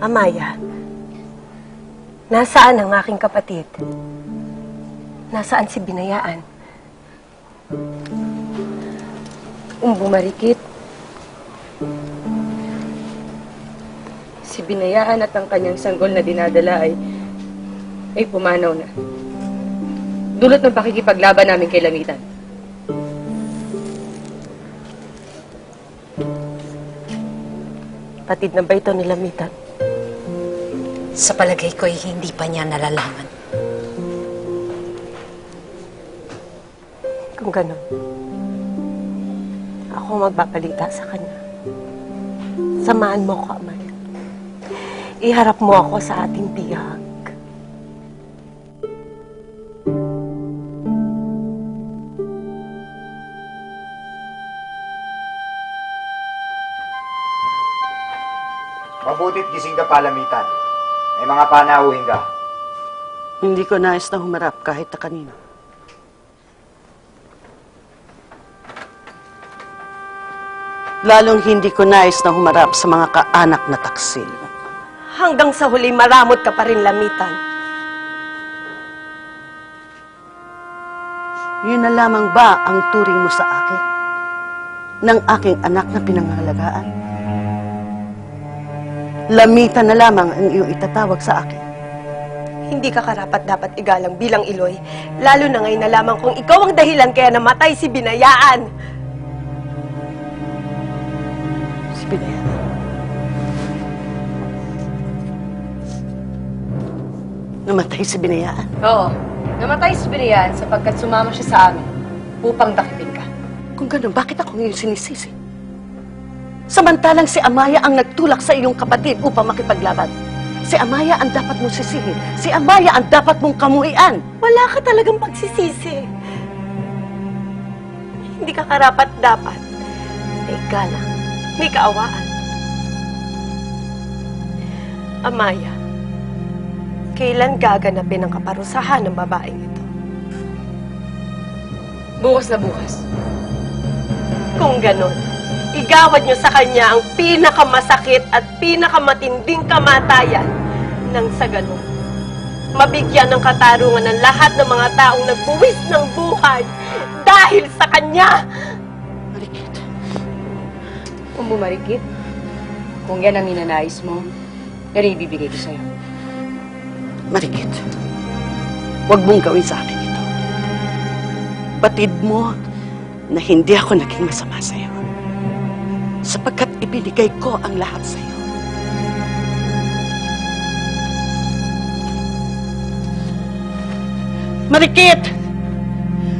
Amaya, nasaan ang aking kapatid? Nasaan si Binayaan? Umbumarikit. Si Binayaan at ang kanyang sanggol na dinadala ay ay pumanaw na. Dulot ng pakikipaglaban namin kay Lamitan. Patid na ba ito nilamitan? Sa palagay ko ay hindi pa niya nalalaman. Kung ganun, ako magbabalita sa kanya. Samaan mo ko, Amaya. Iharap mo ako sa ating bihag. Mabutit gising ka palamitan. May mga panauhin ka. Hindi ko nais na humarap kahit na kanino. Lalong hindi ko nais na humarap sa mga kaanak na taksil. Hanggang sa huli, maramot ka pa rin lamitan. Yun na lamang ba ang turing mo sa akin? Ng aking anak na pinangalagaan? Lamitan na lamang ang iyong itatawag sa akin. Hindi ka karapat dapat igalang bilang Iloy. Lalo na ngayon na lamang kung ikaw ang dahilan kaya namatay si Binayaan. Si Binayaan. Namatay si Binayaan. Oo. Namatay si Binayaan sapagkat sumama siya sa amin upang dakipin ka. Kung ganun, bakit ako ngayon sinisisi? Samantalang si Amaya ang nagtulak sa iyong kapatid upang makipaglaban. Si Amaya ang dapat mong sisihin. Si Amaya ang dapat mong kamuhian. Wala ka talagang pagsisisi. Hindi ka karapat dapat. May galang. May kaawaan. Amaya, kailan gaganapin ang kaparusahan ng babaeng ito? Bukas na bukas. Kung ganon, igawad niyo sa kanya ang pinakamasakit at pinakamatinding kamatayan nang sa ganon. Mabigyan ng katarungan ng lahat ng mga taong nagbuwis ng buhay dahil sa kanya. Marikit, Kung bumarikit, kung yan ang ninanais mo, yan ang ibibigay ko sa'yo. Marikit. Huwag mong gawin sa akin ito. Batid mo na hindi ako naging masama sa'yo. Sapagkat ibinigay ko ang lahat sa'yo. Marikit!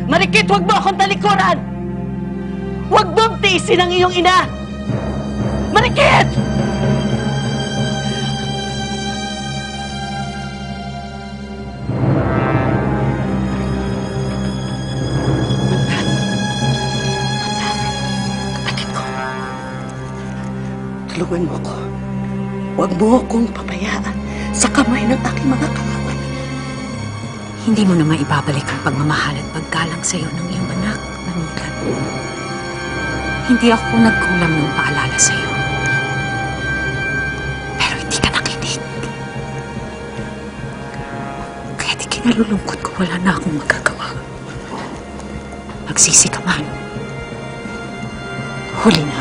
Marikit, huwag mo akong talikuran! Huwag mong tiisin ang iyong ina! Marikit! Kapatid Tulungan mo ako. Huwag mo akong pabayaan sa kamay ng aking mga kaaway. Hindi mo na maibabalik ang pagmamahal at paggalang sa iyo ng iyong anak, Manitan. Hindi ako nagkulang ng paalala sa iyo. Pero hindi ka nakinig. Kaya di kinalulungkot ko wala na akong magagawa. Magsisi ka man. Huli na